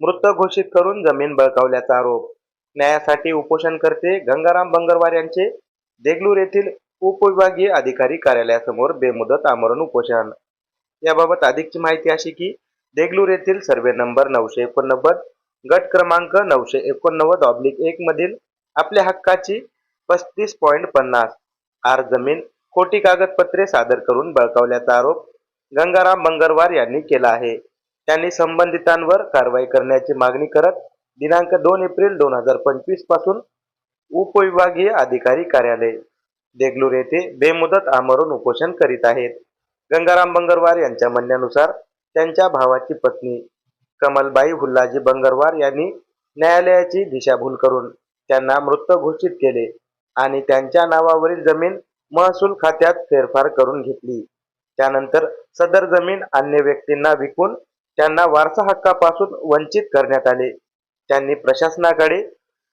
मृत घोषित करून जमीन बळकावल्याचा आरोप. न्यायासाठी उपोषणकर्ते गंगाराम बंगरवार यांचे देगलूर येथील उपविभागीय अधिकारी कार्यालयासमोर बेमुदत आमरण उपोषण. याबाबत अधिकची माहिती अशी की देगलूर येथील सर्वे नंबर नऊशे एकोणनव्वद गट क्रमांक नऊशे एकोणनव्वद ऑब्लिक एक मधील आपल्या हक्काची पस्तीस पॉईंट पन्नास आर जमीन खोटी कागदपत्रे सादर करून बळकावल्याचा आरोप गंगाराम मंगरवार यांनी केला आहे. त्यांनी संबंधितांवर कारवाई करण्याची मागणी करत दिनांक दोन एप्रिल दोन हजार पंचवीसपासून उपविभागीय अधिकारी कार्यालय देगलूर येथे बेमुदत आमरण उपोषण करीत आहेत. गंगाराम बंगरवार यांच्या म्हणण्यानुसार त्यांच्या भावाची पत्नी कमलबाई हुल्लाजी बंगरवार यांनी न्यायालयाची दिशाभूल करून त्यांना मृत घोषित केले आणि त्यांच्या नावावरील जमीन महसूल खात्यात फेरफार करून घेतली. त्यानंतर सदर जमीन अन्य व्यक्तींना विकून त्यांना वारसा हक्कापासून वंचित करण्यात आले. त्यांनी प्रशासनाकडे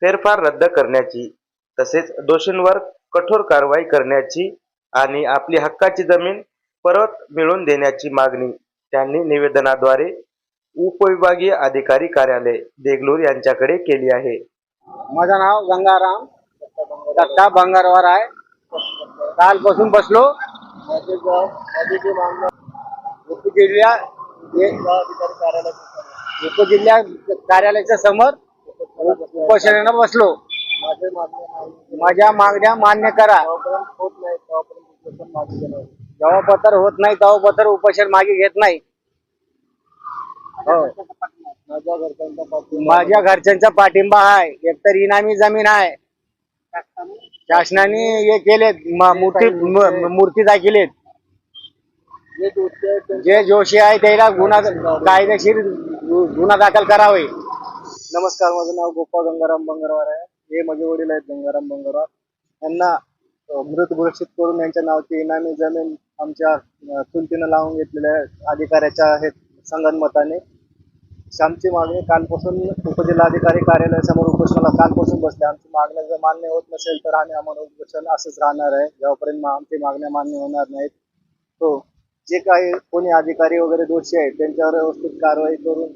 फेरफार रद्द करण्याची तसेच दोषींवर कठोर कारवाई करण्याची आणि आपली हक्काची जमीन परत मिळवून देण्याची मागणी त्यांनी निवेदनाद्वारे उपविभागीय अधिकारी कार्यालय देगलूर यांच्याकडे केली आहे. माझं नाव गंगाराम दत्ता बंगारवार आहे. कालपासून बसलो. उपजिल्हा उपजिल्हा कार्यालयाच्या समोर उपोषणानं बसलो. माझ्या मागण्या मान्य करा. जेव्हा पत्र होत नाही तेव्हा पत्र उपोषण मागे घेत नाही. हो. माझ्या घरच्यांचा पाठिंबा आहे. एकतर इनामी जमीन आहे. शासनाने हे केलेत. मूर्ती मूर्ती दाखिलेत. जे जोशी आहे त्याला गुन्हा कायदेशीर गुन्हा दाखल करावे. नमस्कार माझं नाव गोपाळ गंगाराम बंगरवार आहे. हे माझे वडील आहेत गंगाराम बंगरवार. यांना मृत घोषित करून यांच्या नावाची इनामी जमीन आमच्या अ, चुलतीनं लावून घेतलेल्या अधिकाऱ्याच्या हे संगनमताने. आमची मागणी कालपासून उपजिल्हाधिकारी कार्यालयासमोर उपोषणाला कालपासून बसले. आमची मागण्या जर मान्य होत नसेल तर आम्ही आम्हाला उपोषण असंच राहणार आहे. जेव्हापर्यंत आमची मागण्या मान्य होणार नाहीत हो जे काही कोणी अधिकारी वगैरे दोषी आहेत त्यांच्यावर व्यवस्थित कारवाई करून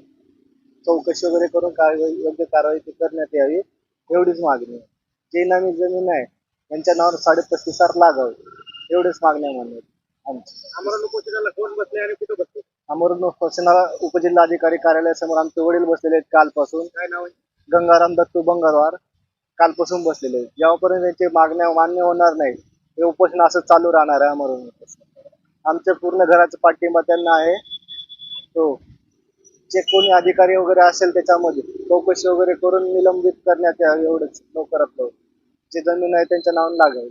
चौकशी वगैरे करून कारवाई योग्य कारवाई ती करण्यात यावी एवढीच मागणी आहे. जे इनामी जमीन आहे त्यांच्या नावावर साडे पस्तीस हजार लागावे एवढीच मागण्या मान्य आहेत आमची. आमरण उपोषणाला कोण बसले आणि कुठे बसले? अमरून उपोषणाला उपजिल्हाधिकारी कार्यालयासमोर आमचे वडील बसलेले आहेत कालपासून. काय नाव आहे? गंगाराम दत्तू बंगारवार कालपासून बसलेले आहेत. जेव्हापर्यंत त्यांची मागण्या मान्य होणार नाही हे उपोषण असं चालू राहणार आहे अमरून उपोषण आमच्या पूर्ण घराचा पाठिंबा त्यांना आहे. हो. जे कोणी अधिकारी वगैरे असेल त्याच्यामध्ये चौकशी वगैरे करून निलंबित करण्यात यावी एवढंच लवकरात लवकर. जे जमीन आहे त्यांच्या नावाने लागावी